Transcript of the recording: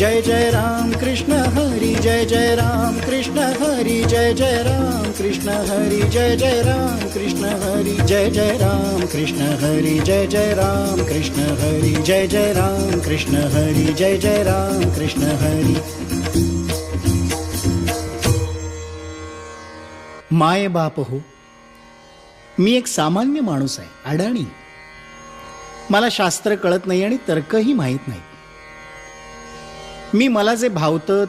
जय जय राम कृष्ण हरी जय जय राम कृष्ण हरी जय जय राम कृष्ण हरी जय जय राम कृष्ण हरी जय जय राम कृष्ण हरी जय जय राम कृष्ण हरी जय जय राम कृष्ण हरी जय जय राम कृष्ण हरी। माय बाप हो मी एक सामान्य माणूस आहे अडाणी. मला शास्त्र कळत नाही आणि तर्कही माहीत नाही. मी मला जे भावतं